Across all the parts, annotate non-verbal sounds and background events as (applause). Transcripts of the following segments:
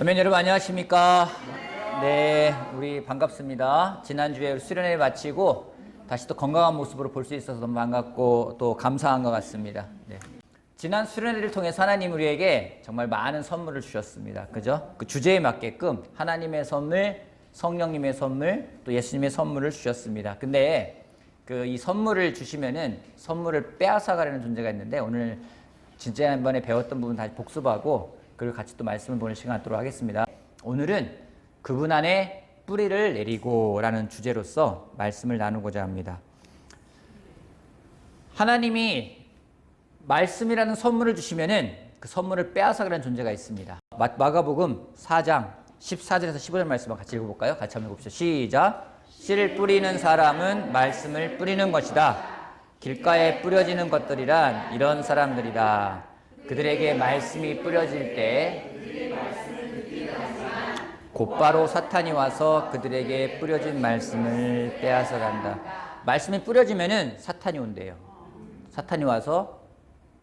어면 여러분 안녕하십니까? 네, 우리 반갑습니다. 지난주에 수련회 마치고 다시 또 건강한 모습으로 볼 수 있어서 너무 반갑고 또 감사한 것 같습니다. 네. 지난 수련회를 통해서 하나님 우리에게 정말 많은 선물을 주셨습니다. 그죠? 그 주제에 맞게끔 하나님의 선물, 성령님의 선물, 또 예수님의 선물을 주셨습니다. 근데 그 이 선물을 주시면은 선물을 빼앗아가려는 존재가 있는데 오늘 지난번에 배웠던 부분 다시 복습하고 그리고 같이 또 말씀을 보는 시간 갖도록 하겠습니다. 오늘은 그분 안에 뿌리를 내리고 라는 주제로서 말씀을 나누고자 합니다. 하나님이 말씀이라는 선물을 주시면은 그 선물을 빼앗아가는 존재가 있습니다. 마- 마가복음 4장 14절에서 15절 말씀을 같이 읽어볼까요? 같이 한번 읽어봅시다. 시작. 씨를 뿌리는 사람은 말씀을 뿌리는 것이다. 길가에 뿌려지는 것들이란 이런 사람들이다. 그들에게 말씀이 뿌려질 때 곧바로 사탄이 와서 그들에게 뿌려진 말씀을 빼앗아 간다. 말씀이 뿌려지면은 사탄이 온대요. 사탄이 와서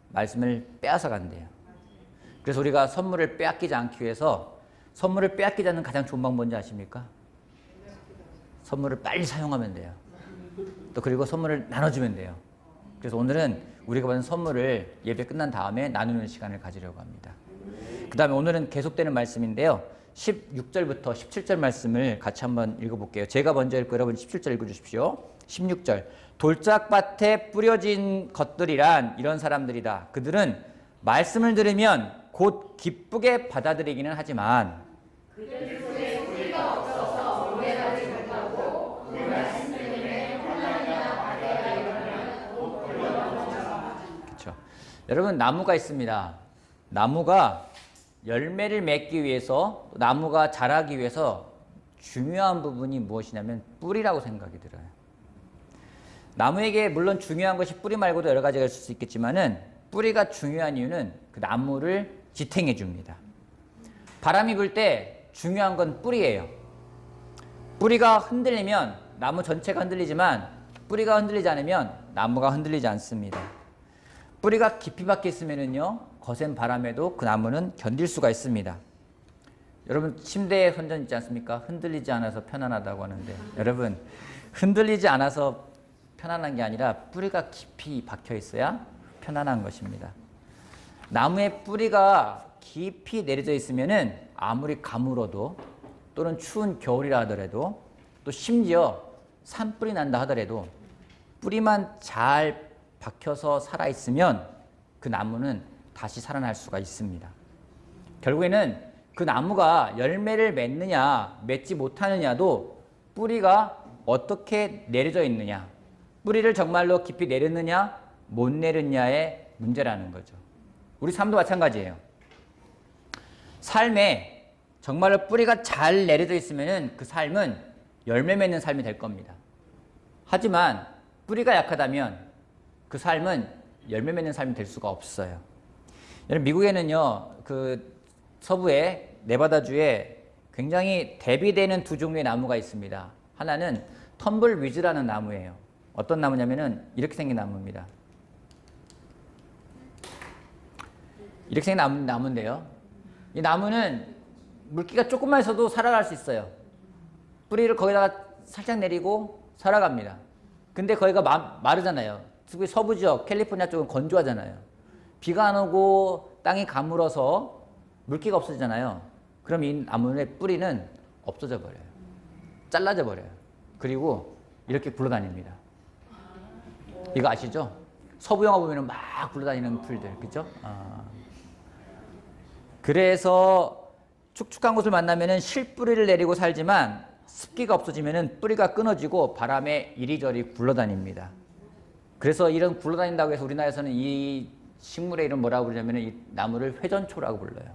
말씀을 빼앗아 간대요. 그래서 우리가 선물을 빼앗기지 않기 위해서 선물을 빼앗기지 않는 가장 좋은 방법 뭔지 아십니까? 선물을 빨리 사용하면 돼요. 또 그리고 선물을 나눠주면 돼요. 그래서 오늘은 우리가 받은 선물을 예배 끝난 다음에 나누는 시간을 가지려고 합니다. 그 다음에 오늘은 계속되는 말씀인데요. 16절부터 17절 말씀을 같이 한번 읽어볼게요. 제가 먼저 읽고 여러분 17절 읽어주십시오. 16절. 돌짝밭에 뿌려진 것들이란 이런 사람들이다. 그들은 말씀을 들으면 곧 기쁘게 받아들이기는 하지만 그렇죠. 여러분 나무가 있습니다. 나무가 열매를 맺기 위해서 또 나무가 자라기 위해서 중요한 부분이 무엇이냐면 뿌리라고 생각이 들어요. 나무에게 물론 중요한 것이 뿌리 말고도 여러 가지가 있을 수 있겠지만은 뿌리가 중요한 이유는 그 나무를 지탱해 줍니다. 바람이 불 때 중요한 건 뿌리예요. 뿌리가 흔들리면 나무 전체가 흔들리지만 뿌리가 흔들리지 않으면 나무가 흔들리지 않습니다. 뿌리가 깊이 박혀 있으면은요 거센 바람에도 그 나무는 견딜 수가 있습니다. 여러분 침대에 선전 있지 않습니까? 흔들리지 않아서 편안하다고 하는데 여러분 흔들리지 않아서 편안한 게 아니라 뿌리가 깊이 박혀 있어야 편안한 것입니다. 나무의 뿌리가 깊이 내려져 있으면은 아무리 가물어도 또는 추운 겨울이라 하더라도 또 심지어 산불이 난다 하더라도 뿌리만 잘 박혀서 살아 있으면 그 나무는 다시 살아날 수가 있습니다. 결국에는 그 나무가 열매를 맺느냐 맺지 못하느냐도 뿌리가 어떻게 내려져 있느냐 뿌리를 정말로 깊이 내렸느냐 못 내렸냐의 문제라는 거죠. 우리 삶도 마찬가지예요. 삶에 정말로 뿌리가 잘 내려져 있으면 그 삶은 열매 맺는 삶이 될 겁니다. 하지만 뿌리가 약하다면 그 삶은 열매 맺는 삶이 될 수가 없어요. 여러분 미국에는요 그 서부의 네바다주에 굉장히 대비되는 두 종류의 나무가 있습니다. 하나는 텀블 위즈라는 나무예요. 어떤 나무냐면은 이렇게 생긴 나무입니다. 이렇게 생긴 나무, 나무인데요. 이 나무는 물기가 조금만 있어도 살아갈 수 있어요. 뿌리를 거기다가 살짝 내리고 살아갑니다. 근데 거기가 마, 마르잖아요. 특히 서부 지역, 캘리포니아 쪽은 건조하잖아요. 비가 안 오고 땅이 가물어서 물기가 없어지잖아요. 그럼 이 나무의 뿌리는 없어져 버려요. 잘라져 버려요. 그리고 이렇게 굴러다닙니다. 이거 아시죠? 서부 영화 보면 막 굴러다니는 풀들, 그죠? 아. 그래서 축축한 곳을 만나면은 실뿌리를 내리고 살지만 습기가 없어지면은 뿌리가 끊어지고 바람에 이리저리 굴러다닙니다. 그래서 이런 굴러다닌다고 해서 우리나라에서는 이 식물의 이름 뭐라고 부르냐면 이 나무를 회전초라고 불러요.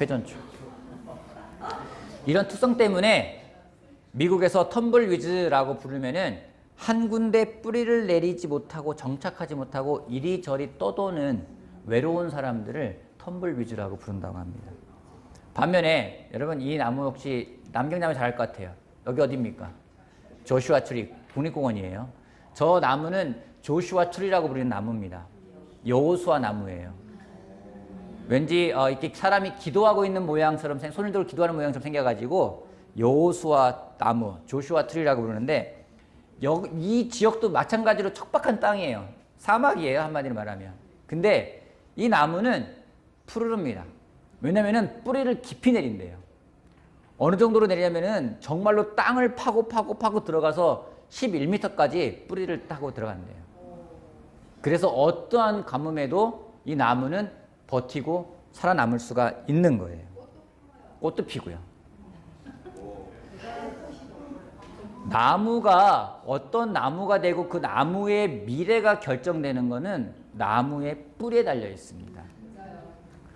회전초. 이런 특성 때문에 미국에서 텀블 위즈라고 부르면은 한 군데 뿌리를 내리지 못하고 정착하지 못하고 이리저리 떠도는 외로운 사람들을 텀블 위즈라고 부른다고 합니다. 반면에 여러분 이 나무 혹시 남경나무 잘알것 같아요. 여기 어디입니까? 조슈아 트리 국립공원이에요. 저 나무는 조슈아 트리라고 부르는 나무입니다. 여호수아 나무예요. 왠지 어, 이렇게 사람이 기도하고 있는 모양처럼 생- 손을 들고 기도하는 모양처럼 생겨가지고 여호수아 나무, 조슈아 트리라고 부르는데 여, 이 지역도 마찬가지로 척박한 땅이에요. 사막이에요 한마디로 말하면. 근데 이 나무는 푸르릅니다. 왜냐면은 뿌리를 깊이 내린대요. 어느 정도로 내리냐면은 정말로 땅을 파고 파고 파고 들어가서 11m까지 뿌리를 타고 들어간대요. 그래서 어떠한 가뭄에도 이 나무는 버티고 살아남을 수가 있는 거예요. 꽃도 피고요. 나무가 어떤 나무가 되고 그 나무의 미래가 결정되는 것은 나무의 뿌리에 달려 있습니다.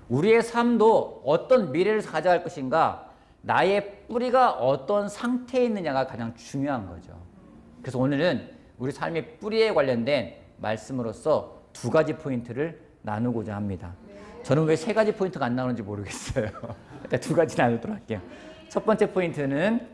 우리의 삶도 어떤 미래를 가져갈 것인가 나의 뿌리가 어떤 상태에 있느냐가 가장 중요한 거죠. 그래서 오늘은 우리 삶의 뿌리에 관련된 말씀으로서 두 가지 포인트를 나누고자 합니다. 저는 왜 세 가지 포인트가 안 나오는지 모르겠어요. (laughs) 일단 두 가지 나누도록 할게요. 첫 번째 포인트는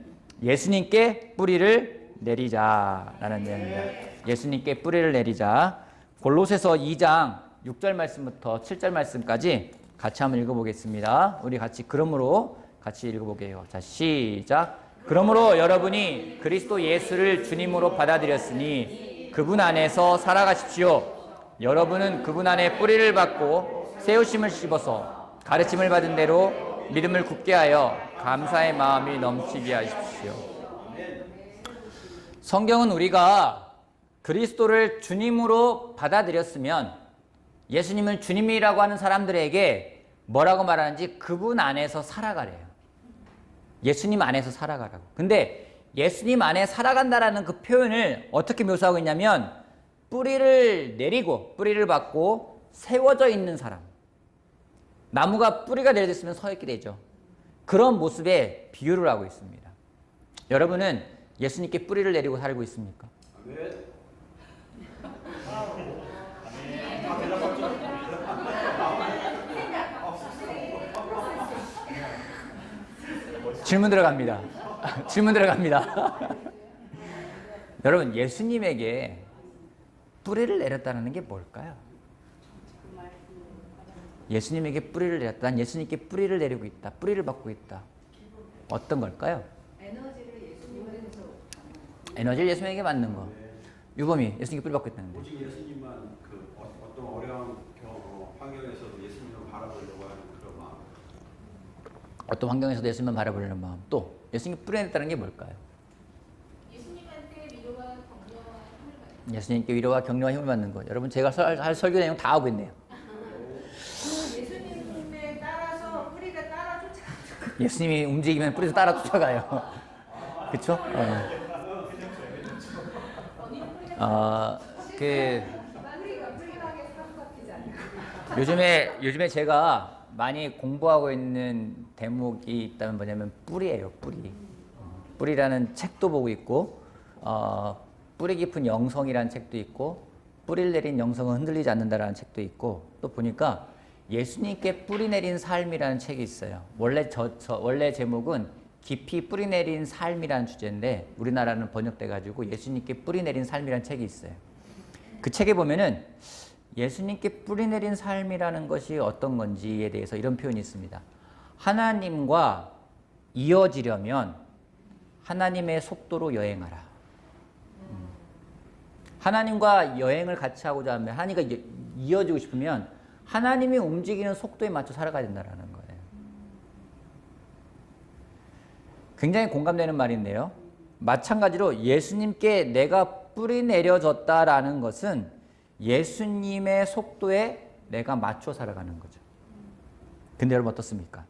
예수님께 뿌리를 내리자라는 내용입니다. 예수님께 뿌리를 내리자. 골로새서 2장 6절 말씀부터 7절 말씀까지 같이 한번 읽어보겠습니다. 우리 같이 그러므로 같이 읽어보게요. 자 시작. 그러므로 여러분이 그리스도 예수를 주님으로 받아들였으니 그분 안에서 살아가십시오. 여러분은 그분 안에 뿌리를 받고 세우심을 씹어서 가르침을 받은 대로 믿음을 굳게 하여 감사의 마음이 넘치게 하십시오. 성경은 우리가 그리스도를 주님으로 받아들였으면 예수님을 주님이라고 하는 사람들에게 뭐라고 말하는지 그분 안에서 살아가래요. 예수님 안에서 살아가라고. 근데 예수님 안에 살아간다라는 그 표현을 어떻게 묘사하고 있냐면 뿌리를 내리고 뿌리를 받고 세워져 있는 사람. 나무가 뿌리가 내려졌으면 서 있게 되죠. 그런 모습에 비유를 하고 있습니다. 여러분은 예수님께 뿌리를 내리고 살고 있습니까? 질문 들어갑니다. (laughs) 질문 들어갑니다. (laughs) 여러분, 예수님에게 뿌리를 내렸다는 게 뭘까요? 예수님에게 뿌리를 내렸다. 난 예수님께 뿌리를 내리고 있다. 뿌리를 받고 있다. 어떤 걸까요? 에너지를 예수님에게 받는 거. 유범이 예수님께 뿌리 받고 있다는데. 오직 예수님만 그 어- 어떤 어려운 경우 환경에서도 예수님을 바라보려고 하는 그런 마음. 어떤 환경에서도 예수님만 바라보려는 마음. 또 예수님께 뿌리 내렸다는 게 뭘까요? 예수님한테 위로와 격려와 힘을 받는 예수님께 위로와 격려와 힘을 받는 거. 여러분 제가 설, 할 설교 내용 다 하고 있네요. 그 예수님에 따라서 뿌리가 따라 쫓아가는 예수님이 움직이면 뿌리도 따라 쫓아가요. 그쵸? 어. 어, 그, 요즘에, 요즘에 제가 많이 공부하고 있는 대목이 있다면 뭐냐면 뿌리예요, 뿌리. 어, 뿌리라는 책도 보고 있고, 어, 뿌리 깊은 영성이라는 책도 있고, 뿌리를 내린 영성은 흔들리지 않는다라는 책도 있고, 또 보니까 예수님께 뿌리 내린 삶이라는 책이 있어요. 원래 저, 저 원래 제목은 깊이 뿌리 내린 삶이라는 주제인데 우리나라는 번역돼 가지고 예수님께 뿌리 내린 삶이라는 책이 있어요. 그 책에 보면은 예수님께 뿌리 내린 삶이라는 것이 어떤 건지에 대해서 이런 표현이 있습니다. 하나님과 이어지려면 하나님의 속도로 여행하라. 음. 하나님과 여행을 같이 하고자 하면 하나님과 이- 이어지고 싶으면 하나님이 움직이는 속도에 맞춰 살아가야 된다는 거예요. 굉장히 공감되는 말인데요. 마찬가지로 예수님께 내가 뿌리 내려졌다라는 것은 예수님의 속도에 내가 맞춰 살아가는 거죠. 근데 여러분 어떻습니까?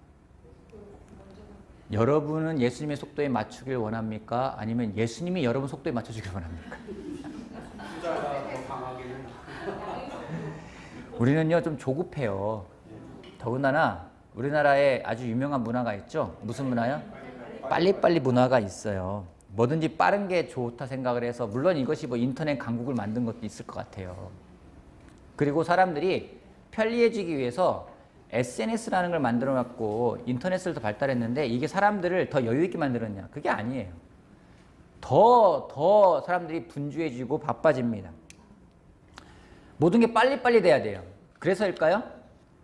여러분은 예수님의 속도에 맞추길 원합니까? 아니면 예수님이 여러분 속도에 맞춰주길 원합니까? (laughs) 우리는요 좀 조급해요. 더군다나 우리나라에 아주 유명한 문화가 있죠. 무슨 문화요? 빨리빨리 문화가 있어요. 뭐든지 빠른 게 좋다 생각을 해서 물론 이것이 뭐 인터넷 강국을 만든 것도 있을 것 같아요. 그리고 사람들이 편리해지기 위해서 SNS라는 걸 만들어 놨고 인터넷을 더 발달했는데 이게 사람들을 더 여유 있게 만들었냐? 그게 아니에요. 더, 더 사람들이 분주해지고 바빠집니다. 모든 게 빨리빨리 돼야 돼요. 그래서일까요?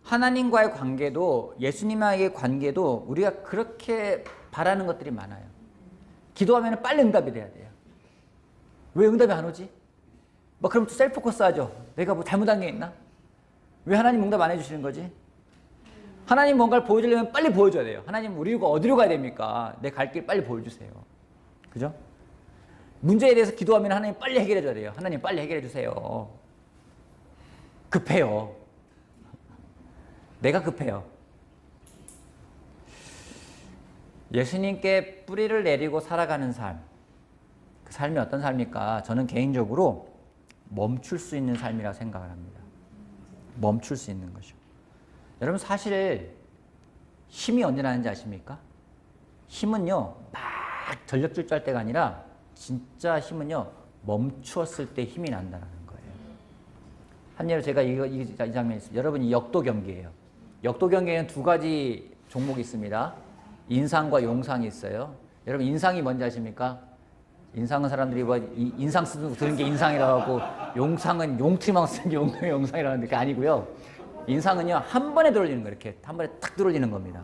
하나님과의 관계도 예수님과의 관계도 우리가 그렇게 바라는 것들이 많아요. 기도하면 빨리 응답이 돼야 돼요. 왜 응답이 안 오지? 뭐 그럼 또 셀프 코스 하죠. 내가 뭐 잘못한 게 있나? 왜 하나님 응답 안 해주시는 거지? 하나님 뭔가를 보여주려면 빨리 보여줘야 돼요. 하나님 우리가 어디로 가야 됩니까? 내 갈 길 빨리 보여주세요. 그죠? 문제에 대해서 기도하면 하나님 빨리 해결해 줘야 돼요. 하나님 빨리 해결해 주세요. 급해요. 내가 급해요. 예수님께 뿌리를 내리고 살아가는 삶. 그 삶이 어떤 삶입니까? 저는 개인적으로 멈출 수 있는 삶이라 생각을 합니다. 멈출 수 있는 거죠. 여러분 사실 힘이 언제 나는지 아십니까? 힘은요 막 전력 질주할 때가 아니라 진짜 힘은요 멈추었을 때 힘이 난다는 거예요. 한 예로 제가 이거 이, 이 장면이 있습니다. 여러분 이 역도 경기예요. 역도 경기에는 두 가지 종목이 있습니다. 인상과 용상이 있어요. 여러분 인상이 뭔지 아십니까? 인상은 사람들이 뭐 이- 인상 쓰는 드는 게 인상이라고 하고 용상은 용트리만 쓰는 게 용- 용상이라는 게 아니고요. 인상은요 한 번에 들어올리는 거예요. 이렇게 한 번에 탁 들어올리는 겁니다.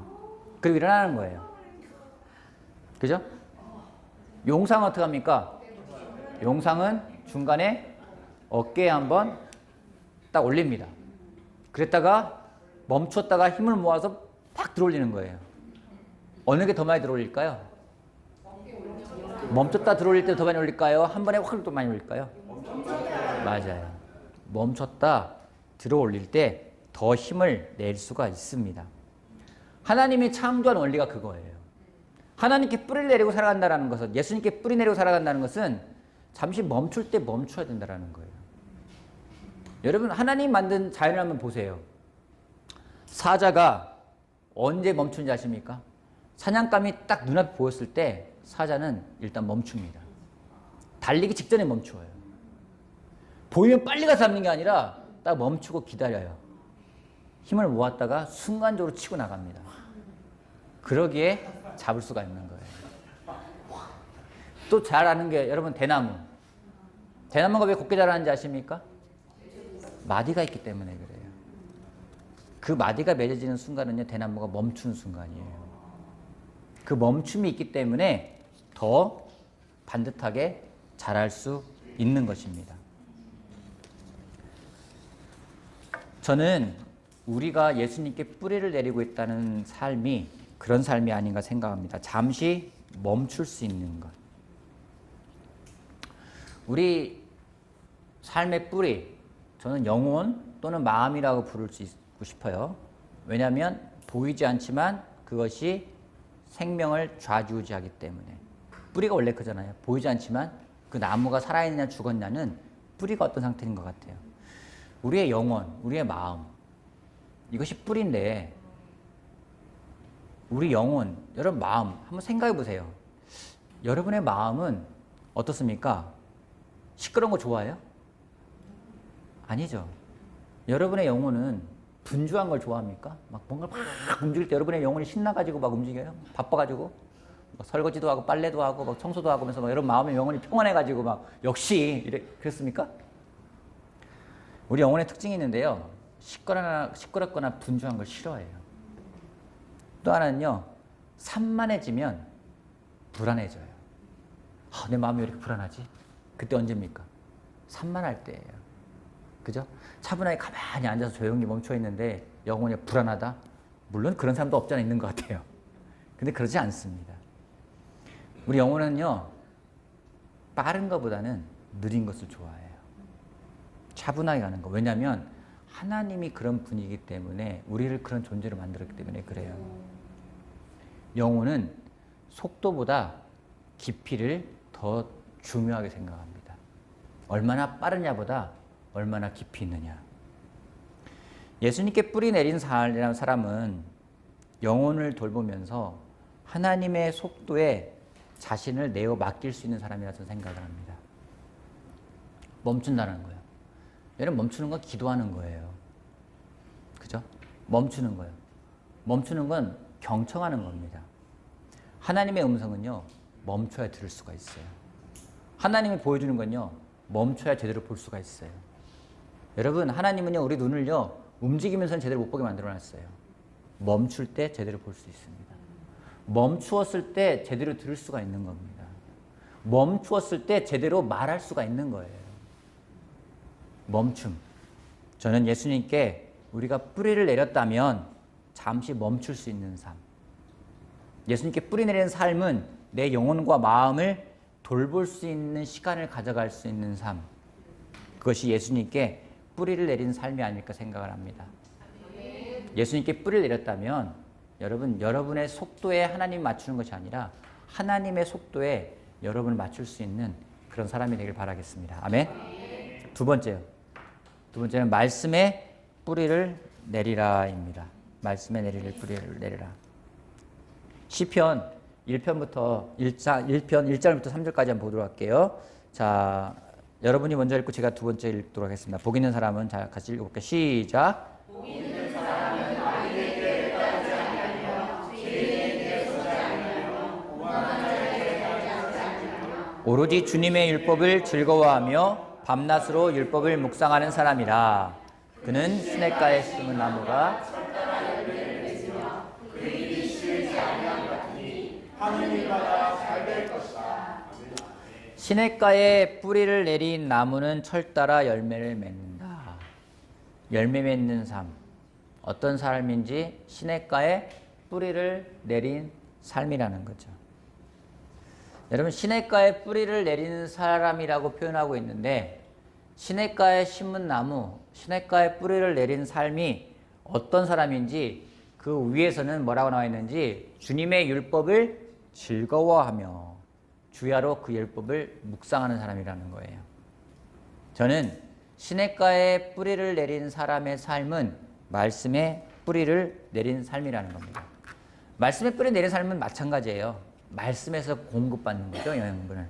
그리고 일어나는 거예요. 그죠? 용상은 어떻게 합니까? 용상은 중간에 어깨에 한번 딱 올립니다. 그랬다가 멈췄다가 힘을 모아서 팍 들어올리는 거예요. 어느 게 더 많이 들어올릴까요? 멈췄다 들어올릴 때 더 많이 올릴까요? 한 번에 확 더 많이 올릴까요? 맞아요. 멈췄다 들어올릴 때 더 힘을 낼 수가 있습니다. 하나님이 창조한 원리가 그거예요. 하나님께 뿌리를 내리고 살아간다는 것은 예수님께 뿌리 내리고 살아간다는 것은 잠시 멈출 때 멈춰야 된다는 거예요. 여러분 하나님 만든 자연을 한번 보세요. 사자가 언제 멈춘지 아십니까? 사냥감이 딱 눈앞에 보였을 때 사자는 일단 멈춥니다. 달리기 직전에 멈추어요. 보이면 빨리 가서 잡는 게 아니라 딱 멈추고 기다려요. 힘을 모았다가 순간적으로 치고 나갑니다. 그러기에 잡을 수가 있는 거예요. 또 잘 아는 게 여러분 대나무. 대나무가 왜 곱게 자라는지 아십니까? 마디가 있기 때문에 그래요. 그 마디가 맺어지는 순간은요, 대나무가 멈추는 순간이에요. 그 멈춤이 있기 때문에 더 반듯하게 자랄 수 있는 것입니다. 저는 우리가 예수님께 뿌리를 내리고 있다는 삶이 그런 삶이 아닌가 생각합니다. 잠시 멈출 수 있는 것. 우리 삶의 뿌리, 저는 영혼 또는 마음이라고 부를 수 있고 싶어요. 왜냐하면 보이지 않지만 그것이 생명을 좌지우지하기 때문에 뿌리가 원래 그잖아요. 보이지 않지만 그 나무가 살아있느냐 죽었냐는 뿌리가 어떤 상태인 것 같아요. 우리의 영혼, 우리의 마음 이것이 뿌리인데 우리 영혼, 여러분 마음 한번 생각해 보세요. 여러분의 마음은 어떻습니까? 시끄러운 거 좋아해요? 아니죠. 여러분의 영혼은 분주한 걸 좋아합니까? 막 뭔가 막 움직일 때 여러분의 영혼이 신나가지고 막 움직여요? 바빠가지고? 막 설거지도 하고 빨래도 하고 막 청소도 하고 하면서 막 여러분 마음의 영혼이 평안해가지고 막 역시 이래 그랬습니까? 우리 영혼의 특징이 있는데요. 시끄러나, 시끄럽거나 분주한 걸 싫어해요. 또 하나는요. 산만해지면 불안해져요. 아, 내 마음이 왜 이렇게 불안하지? 그때 언제입니까? 산만할 때예요. 그죠? 차분하게 가만히 앉아서 조용히 멈춰 있는데 영혼이 불안하다? 물론 그런 사람도 없지 않아 있는 것 같아요. 근데 그러지 않습니다. 우리 영혼은요, 빠른 것보다는 느린 것을 좋아해요. 차분하게 가는 거. 왜냐하면 하나님이 그런 분이기 때문에 우리를 그런 존재로 만들었기 때문에 그래요. 영혼은 속도보다 깊이를 더 중요하게 생각합니다. 얼마나 빠르냐보다 얼마나 깊이 있느냐. 예수님께 뿌리 내린 사람이라는 사람은 영혼을 돌보면서 하나님의 속도에 자신을 내어 맡길 수 있는 사람이라 서 생각을 합니다. 멈춘다는 거예요. 여러분 멈추는 건 기도하는 거예요. 그죠? 멈추는 거예요. 멈추는 건 경청하는 겁니다. 하나님의 음성은요, 멈춰야 들을 수가 있어요. 하나님이 보여주는 건요, 멈춰야 제대로 볼 수가 있어요. 여러분, 하나님은요, 우리 눈을요, 움직이면서는 제대로 못 보게 만들어놨어요. 멈출 때 제대로 볼 수 있습니다. 멈추었을 때 제대로 들을 수가 있는 겁니다. 멈추었을 때 제대로 말할 수가 있는 거예요. 멈춤. 저는 예수님께 우리가 뿌리를 내렸다면 잠시 멈출 수 있는 삶. 예수님께 뿌리 내리는 삶은 내 영혼과 마음을 돌볼 수 있는 시간을 가져갈 수 있는 삶. 그것이 예수님께 뿌리를 내린 삶이 아닐까 생각을 합니다. 예수님께 뿌리를 내렸다면 여러분 여러분의 속도에 하나님 맞추는 것이 아니라 하나님의 속도에 여러분을 맞출 수 있는 그런 사람이 되길 바라겠습니다. 아멘. 두 번째요. 두 번째는 말씀에 뿌리를 내리라입니다. 말씀에 내리를 뿌리를 내리라. 시편 1편부터 1자, 1편 1절부터 3절까지 한번 보도록 할게요. 자, 여러분이 먼저 읽고 제가 두 번째 읽도록 하겠습니다. 복 있는 사람은 자, 같이 읽어볼게요. 시작. 오로지 주님의 율법을 즐거워하며 밤낮으로 율법을 묵상하는 사람이라. 그는 시냇가에 심은 나무가 시냇가에 뿌리를 내린 나무는 철따라 열매를 맺는다. 열매 맺는 삶. 어떤 삶인지 시냇가에 뿌리를 내린 삶이라는 거죠. 여러분 시냇가에 뿌리를 내리는 사람이라고 표현하고 있는데 시냇가에 심은 나무, 시냇가에 뿌리를 내린 삶이 어떤 사람인지 그 위에서는 뭐라고 나와 있는지 주님의 율법을 즐거워하며 주야로 그 율법을 묵상하는 사람이라는 거예요. 저는 시냇가에 뿌리를 내린 사람의 삶은 말씀에 뿌리를 내린 삶이라는 겁니다. 말씀에 뿌리 내린 삶은 마찬가지예요. 말씀에서 공급받는 거죠, 영양분을.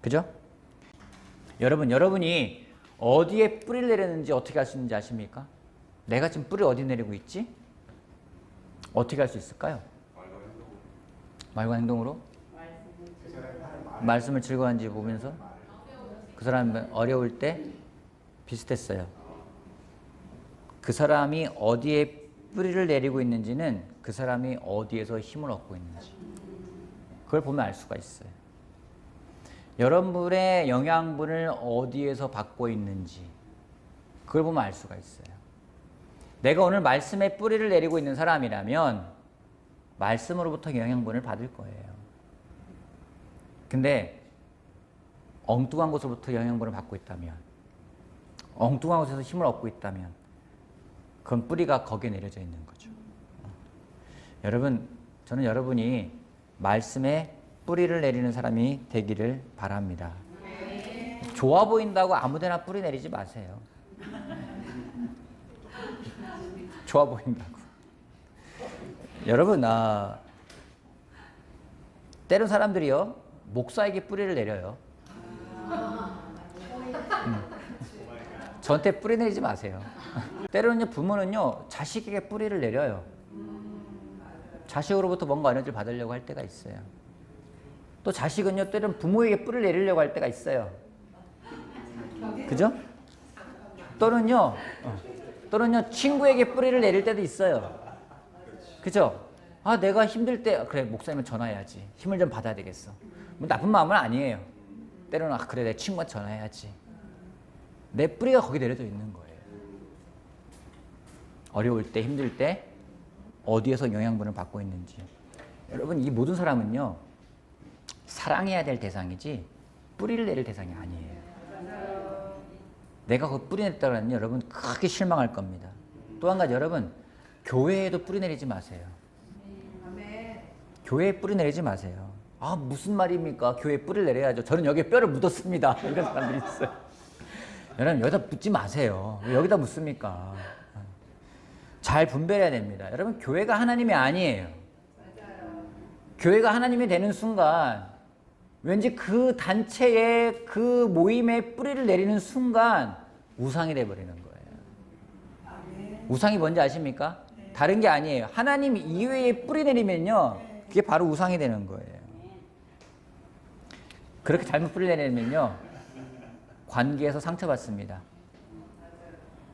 그죠? 여러분, 여러분이 어디에 뿌리를 내렸는지 어떻게 알 수 있는지 아십니까? 내가 지금 뿌리 어디 내리고 있지? 어떻게 알수 있을까요? 말과 행동으로? 말씀을 즐거워한지 보면서 그 사람 어려울 때 비슷했어요. 그 사람이 어디에 뿌리를 내리고 있는지는 그 사람이 어디에서 힘을 얻고 있는지 그걸 보면 알 수가 있어요. 여러분의 영양분을 어디에서 받고 있는지 그걸 보면 알 수가 있어요. 내가 오늘 말씀에 뿌리를 내리고 있는 사람이라면 말씀으로부터 영양분을 받을 거예요. 근데 엉뚱한 곳으로부터 영양분을 받고 있다면 엉뚱한 곳에서 힘을 얻고 있다면 그건 뿌리가 거기에 내려져 있는 거죠. 여러분, 저는 여러분이 말씀에 뿌리를 내리는 사람이 되기를 바랍니다. 좋아 보인다고 아무데나 뿌리 내리지 마세요. 좋아 보인다고. 여러분, 아, 때론 사람들이요, 목사에게 뿌리를 내려요. 음. 저한테 뿌리 내리지 마세요. 때로는요, 부모는요, 자식에게 뿌리를 내려요. 자식으로부터 뭔가 에너지를 받으려고 할 때가 있어요. 또 자식은요, 때로는 부모에게 뿌리를 내리려고 할 때가 있어요. 그죠? 또는요, 어, 또는요, 친구에게 뿌리를 내릴 때도 있어요. 그죠? 아, 내가 힘들 때, 그래, 목사님은 전화해야지. 힘을 좀 받아야 되겠어. 뭐 나쁜 마음은 아니에요. 때로는, 아, 그래, 내 친구한테 전화해야지. 내 뿌리가 거기 내려져 있는 거예요. 어려울 때, 힘들 때, 어디에서 영양분을 받고 있는지. 여러분, 이 모든 사람은요, 사랑해야 될 대상이지, 뿌리를 내릴 대상이 아니에요. 내가 그 뿌리 냈다면 여러분 크게 실망할 겁니다. 또 한 가지 여러분, 교회에도 뿌리 내리지 마세요. 교회에 뿌리 내리지 마세요. 아, 무슨 말입니까? 교회에 뿌리를 내려야죠. 저는 여기에 뼈를 묻었습니다. (laughs) 이런 사람들이 있어요. 여러분, 여기다 묻지 마세요. 왜 여기다 묻습니까? 잘 분별해야 됩니다. 여러분, 교회가 하나님이 아니에요. 교회가 하나님이 되는 순간, 왠지 그 단체의 그 모임에 뿌리를 내리는 순간, 우상이 돼버리는 거예요. 우상이 뭔지 아십니까? 다른 게 아니에요. 하나님 이외에 뿌리 내리면요, 그게 바로 우상이 되는 거예요. 그렇게 잘못 뿌리 내리면요, 관계에서 상처받습니다.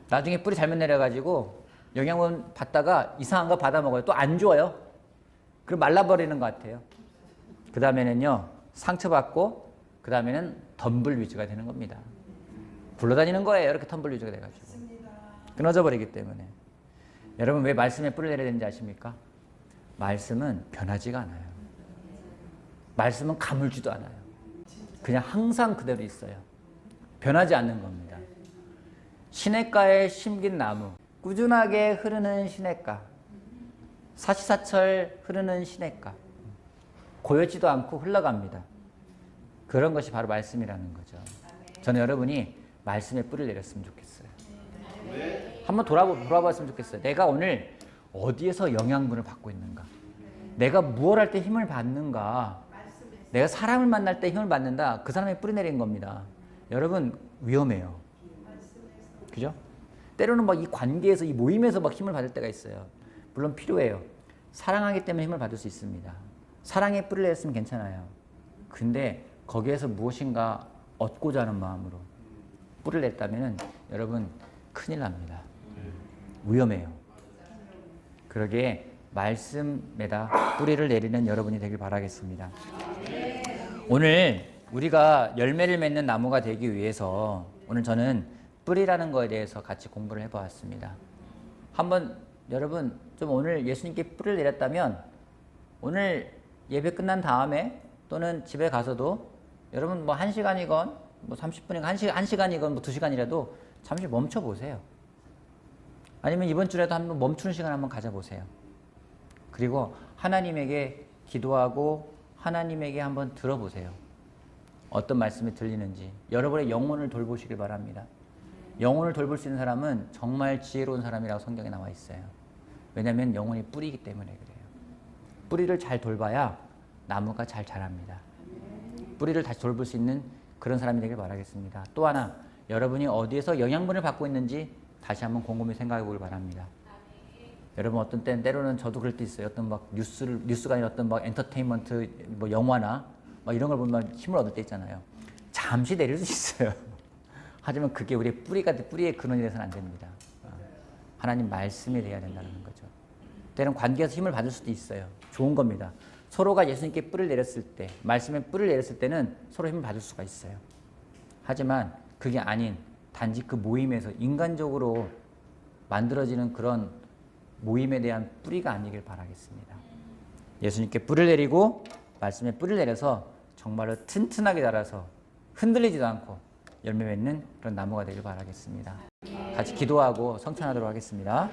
나중에 뿌리 잘못 내려가지고 영양분 받다가 이상한 거 받아 먹어요. 또 안 좋아요. 그럼 말라버리는 것 같아요. 그 다음에는요, 상처받고, 그 다음에는 덤블 위주가 되는 겁니다. 굴러다니는 거예요. 이렇게 덤블 위주가 돼가지고. 끊어져 버리기 때문에. 여러분, 왜 말씀에 뿌리 내려야 되는지 아십니까? 말씀은 변하지가 않아요. 말씀은 가물지도 않아요. 그냥 항상 그대로 있어요. 변하지 않는 겁니다. 시냇가에 심긴 나무, 꾸준하게 흐르는 시냇가, 사시사철 흐르는 시냇가, 고여지도 않고 흘러갑니다. 그런 것이 바로 말씀이라는 거죠. 저는 여러분이 말씀에 뿌리를 내렸으면 좋겠어요. 한번 돌아보, 돌아봤으면 좋겠어요. 내가 오늘 어디에서 영양분을 받고 있는가? 내가 무엇 할 때 힘을 받는가? 내가 사람을 만날 때 힘을 받는다. 그 사람에 뿌리 내린 겁니다. 여러분 위험해요. 그죠? 때로는 막 이 관계에서 이 모임에서 막 힘을 받을 때가 있어요. 물론 필요해요. 사랑하기 때문에 힘을 받을 수 있습니다. 사랑에 뿌리를 내렸으면 괜찮아요. 근데 거기에서 무엇인가 얻고자 하는 마음으로 뿌리를 냈다면 여러분 큰일 납니다. 위험해요. 그러게 말씀에다 뿌리를 내리는 여러분이 되길 바라겠습니다. 오늘 우리가 열매를 맺는 나무가 되기 위해서 오늘 저는 뿌리라는 거에 대해서 같이 공부를 해보았습니다. 한번 여러분 좀 오늘 예수님께 뿌리를 내렸다면 오늘 예배 끝난 다음에 또는 집에 가서도 여러분 뭐한 시간이건 뭐 30분이건 한 시간 한 시간이건 뭐두 시간이라도 잠시 멈춰 보세요. 아니면 이번 주라도 한번 멈추는 시간 한번 가져보세요. 그리고 하나님에게 기도하고 하나님에게 한번 들어보세요. 어떤 말씀이 들리는지 여러분의 영혼을 돌보시길 바랍니다. 영혼을 돌볼 수 있는 사람은 정말 지혜로운 사람이라고 성경에 나와 있어요. 왜냐하면 영혼이 뿌리이기 때문에 그래요. 뿌리를 잘 돌봐야 나무가 잘 자랍니다. 뿌리를 다시 돌볼 수 있는 그런 사람이 되길 바라겠습니다. 또 하나 여러분이 어디에서 영양분을 받고 있는지 다시 한번 곰곰이 생각해 보길 바랍니다. 여러분 어떤 때는 때로는 저도 그럴 때 있어요. 어떤 막 뉴스를 뉴스가 아니라 어떤 막 엔터테인먼트 뭐 영화나 막 이런 걸 보면 힘을 얻을 때 있잖아요. 잠시 내릴 수 있어요. (laughs) 하지만 그게 우리의 뿌리가 뿌리의 근원이 돼서는 안 됩니다. 어, 하나님 말씀이 돼야 된다는 거죠. 때는 관계에서 힘을 받을 수도 있어요. 좋은 겁니다. 서로가 예수님께 뿌리를 내렸을 때, 말씀에 뿌리를 내렸을 때는 서로 힘을 받을 수가 있어요. 하지만 그게 아닌 단지 그 모임에서 인간적으로 만들어지는 그런 모임에 대한 뿌리가 아니길 바라겠습니다. 예수님께 뿌리를 내리고 말씀에 뿌리를 내려서 정말로 튼튼하게 자라서 흔들리지도 않고 열매 맺는 그런 나무가 되길 바라겠습니다. 같이 기도하고 성찬하도록 하겠습니다.